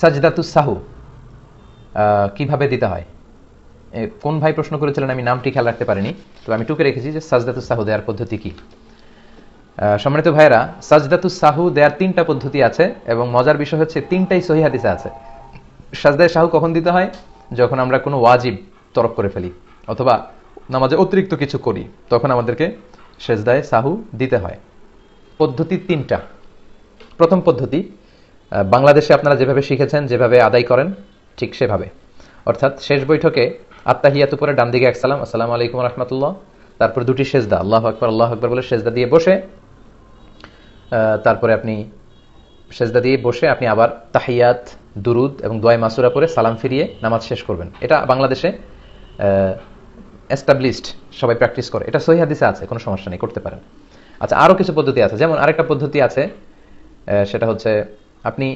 সাজদাতুস সাহু। কীভাবে দিতে হয়? কোন ভাই প্রশ্ন করেছিলেন আমি নামটি খেয়াল রাখতে পারিনি, তো আমি টুকে রেখেছি যে সাজদাতুস সাহু দেওয়ার পদ্ধতি কি। সম্মানিত ভাইরা সাজদাতুস সাহু দেওয়ার তিনটা পদ্ধতি আছে এবং মজার বিষয় হচ্ছে তিনটাই সহি হাদিসে আছে। সাজদায় সাহু কখন দিতে হয়? যখন আমরা কোনো ওয়াজিব তরক করে ফেলি অথবা নামাজে অতিরিক্ত কিছু করি, তখন আমাদেরকে সেজদায় সাহু দিতে হয়। পদ্ধতি তিনটা। প্রথম পদ্ধতি বাংলাদেশে আপনারা যেভাবে শিখেছেন, যেভাবে আদায় করেন, ঠিক সেভাবে। অর্থাৎ শেষ বৈঠকে আত্মাহিয়াত উপরে ডান দিকে এক সালাম আসসালামু আলাইকুম রহমতুল্লাহ। তারপর দুটি সেজদা, আল্লাহ আকবর আল্লাহ আকবর বলে সেজদা দিয়ে বসে তারপরে আপনি সেজদা দিয়ে বসে আপনি আবার তাহিয়াত, দুরুদ এবং দোয়াই মাসুরা পরে সালাম ফিরিয়ে নামাজ শেষ করবেন। এটা বাংলাদেশে এস্টাবলিশড সবাই প্র্যাকটিস করে। এটা সহি হাদিসে আছে, কোনো সমস্যা নেই, করতে পারেন। আচ্ছা আরও কিছু পদ্ধতি আছে। যেমন আরেকটা পদ্ধতি আছে সেটা হচ্ছে আপনি